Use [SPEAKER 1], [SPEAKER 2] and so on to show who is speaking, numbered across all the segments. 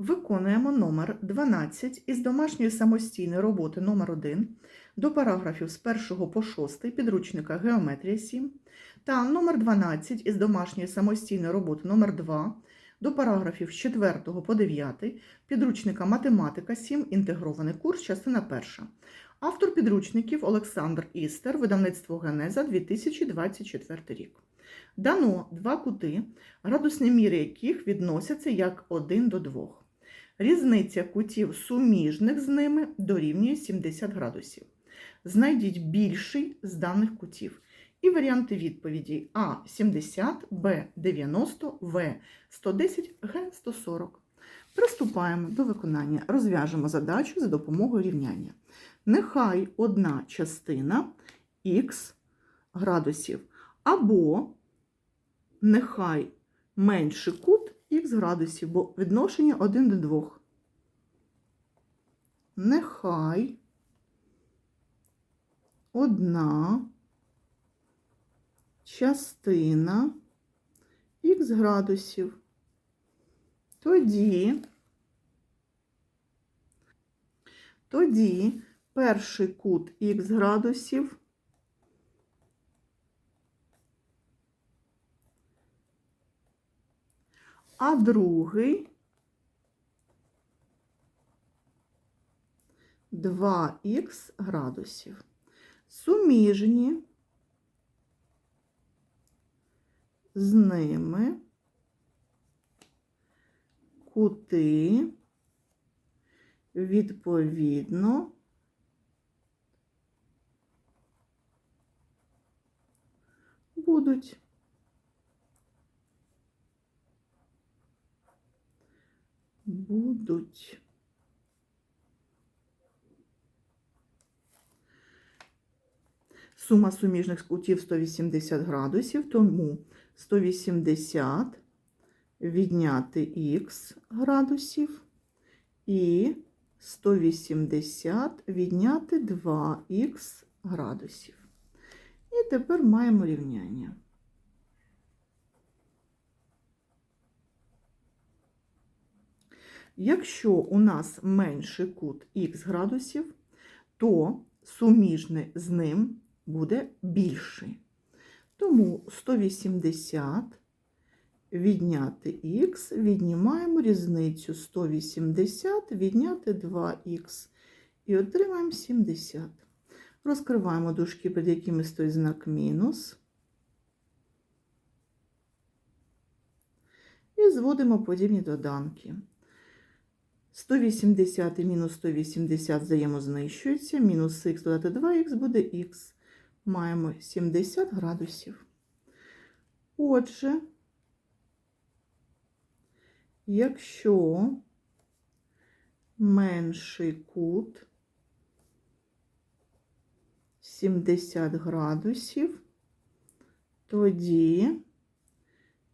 [SPEAKER 1] Виконуємо номер 12 із домашньої самостійної роботи номер 1 до параграфів з 1 по 6 підручника Геометрія 7 та номер 12 із домашньої самостійної роботи номер 2 до параграфів з 4 по 9 підручника Математика 7 інтегрований курс, частина 1. Автор підручників Олександр Істер, видавництво Генеза 2024 рік. Дано два кути, градусні міри яких відносяться як 1 до 2. Різниця кутів суміжних з ними дорівнює 70 градусів. Знайдіть більший з даних кутів. І варіанти відповіді А 70, Б 90, В 110, Г 140. Приступаємо до виконання. Розв'яжемо задачу за допомогою рівняння. Нехай одна частина х градусів або нехай менший кут х градусів, бо відношення 1 до 2. Нехай одна частина х градусів. Тоді, тоді перший кут х градусів а другий 2х градусів. Суміжні з ними кути відповідно будуть. Будуть. Сума суміжних кутів 180 градусів, тому 180 відняти х градусів і 180 відняти 2х градусів. І тепер маємо рівняння. Якщо у нас менший кут х градусів, то суміжний з ним буде більший. Тому 180 відняти х, віднімаємо різницю 180 відняти 2х і отримаємо 70. Розкриваємо дужки, під якими стоїть знак мінус. І зводимо подібні доданки. 180 і мінус 180 взаємознищуються, мінус х додати 2х буде х. Маємо 70 градусів. Отже, якщо менший кут 70 градусів, тоді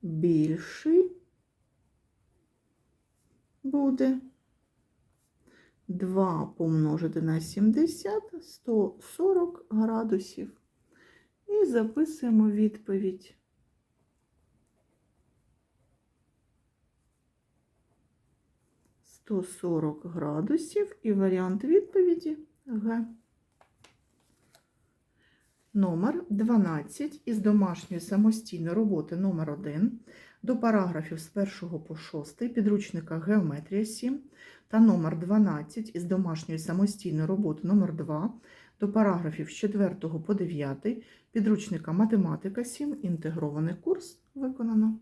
[SPEAKER 1] більший буде 2 помножити на 70 140 градусів. І записуємо відповідь. Сто сорок градусів і варіант відповіді Г. Номер 12 із домашньої самостійної роботи номер 1 до параграфів з 1 по 6 підручника Геометрія 7 та номер 12 із домашньої самостійної роботи номер 2 до параграфів з 4 по 9 підручника Математика 7 інтегрований курс виконано.